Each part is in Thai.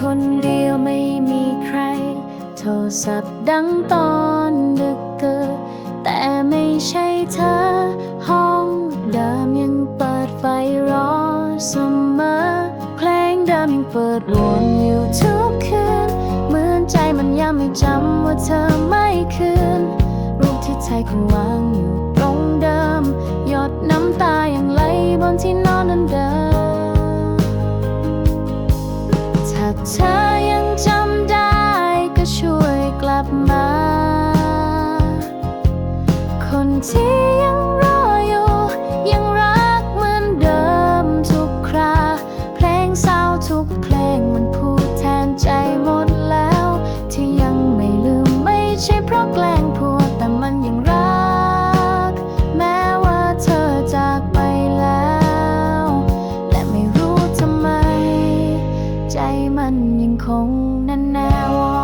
คนเดียวไม่มีใคร โทรศัพท์ดังตอนดึกเกิดแต่ไม่ใช่เธอ ห้องเดิมยังเปิดไฟรอเสมอ เพลงเดิมยังเปิดวนอยู่ทุกคืน เหมือนใจมันยังไม่จำว่าเธอไม่คืน รูปที่ใจคงวางอยู่ตรงเดิม หยดน้ำตายังไหลบนที่นอนนั้นเดิม เธอยังจำได้ก็ช่วยกลับมา คนที่ ใจมันยังคงแน่นแน่ว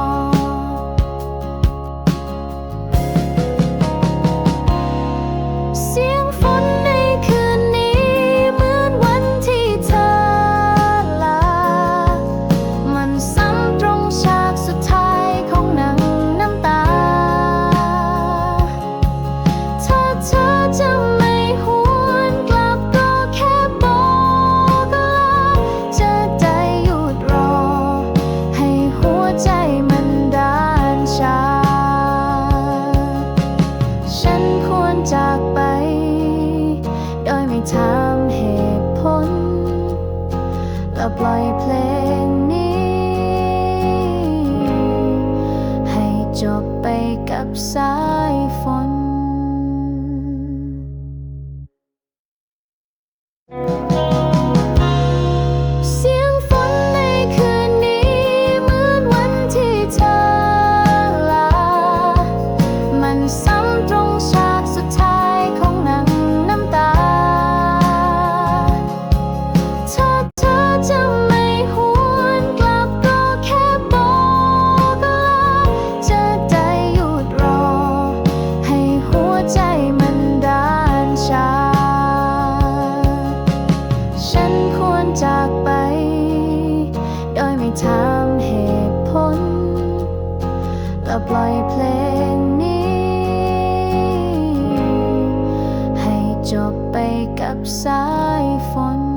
งนี้ ให้จบไปกับสายฝนเถามเหตุผล แล้วปล่อยเพลงนี้ ให้จบไปกับสายฝน